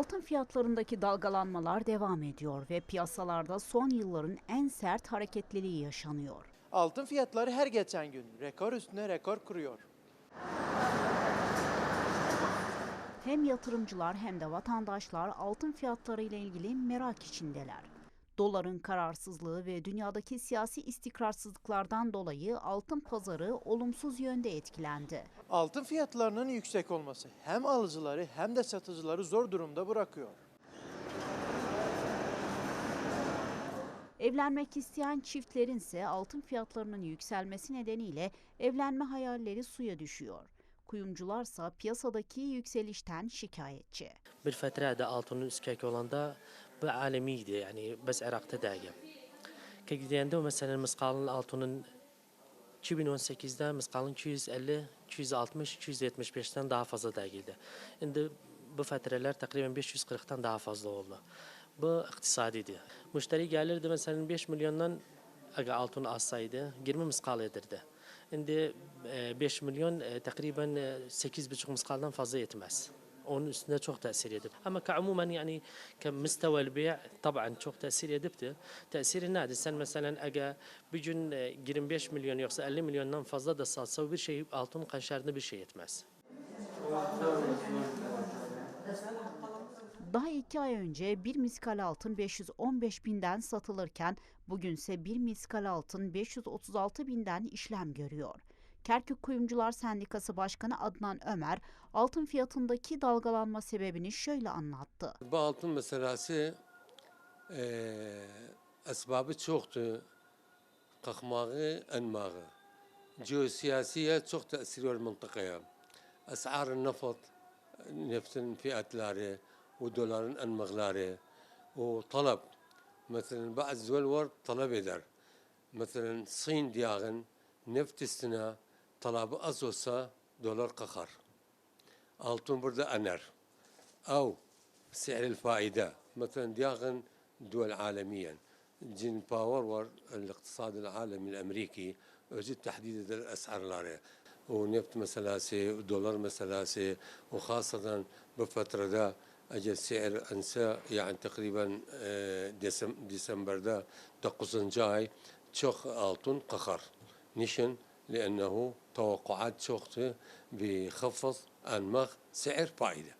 Altın fiyatlarındaki dalgalanmalar devam ediyor ve piyasalarda son yılların en sert hareketliliği yaşanıyor. Altın fiyatları her geçen gün rekor üstüne rekor kuruyor. Hem yatırımcılar hem de vatandaşlar altın fiyatları ile ilgili merak içindeler. Doların kararsızlığı ve dünyadaki siyasi istikrarsızlıklardan dolayı altın pazarı olumsuz yönde etkilendi. Altın fiyatlarının yüksek olması hem alıcıları hem de satıcıları zor durumda bırakıyor. Evlenmek isteyen çiftlerin ise altın fiyatlarının yükselmesi nedeniyle evlenme hayalleri suya düşüyor. Kuyumcularsa piyasadaki yükselişten şikayetçi. Bir fətrə də altının iskək olanda دي يعني بس عراق تداقم كجديان دو مثلا مسقالن ألتونن 2018'de مسقالن 250, 260, 275'ten daha fazla da geldi. Şimdi bu fetreler takriben 540'tan daha fazla oldu. Bu iktisadiydi. Müşteri gelirdi mesela 5 milyondan aga altın alsaydı 20 miskal edirdi. Şimdi e, 5 milyon e, takriben e, 8,5 miskaldan fazla yetmez. onun üstünde çok tesir edip. Ama umumen yani müstevil biy taban çok tesir edipti. Tesiri nedir? Sen mesela eğer bir gün e, 25 milyon yoksa 50 milyondan fazla da satsa bir şey altın kaşarını bir şey etmez. Daha iki ay önce bir miskal altın 515 binden satılırken bugünse bir miskal altın 536 binden işlem görüyor. Kerkük Kuyumcular Sendikası Başkanı Adnan Ömer altın fiyatındaki dalgalanma sebebini şöyle anlattı. Bu altın meselesi e, esbabı çoktu. Kalkmağı, enmağı. Geosiyasiye çok tesir var mıntıkaya. Esrar-ı nefat, neftin fiyatları, o doların enmağları, o talep. Mesela bazı zol var talep eder. Mesela Çin diyağın neft istine talabı az olsa dolar kakar. Altın ener. أو سعر الفائدة مثلا دياغن دول عالميا جين باور ور الاقتصاد العالمي الأمريكي وجد تحديد الأسعار لاري ونفط مسلاسي ودولار مسلاسي وخاصة بفترة دا أجل سعر أنسى يعني تقريبا آه، ديسم ديسمبر دا تقصن جاي تشوخ ألتون قخر نشن لأنه توقعات شوخته بخفض أنماغ سعر فائدة.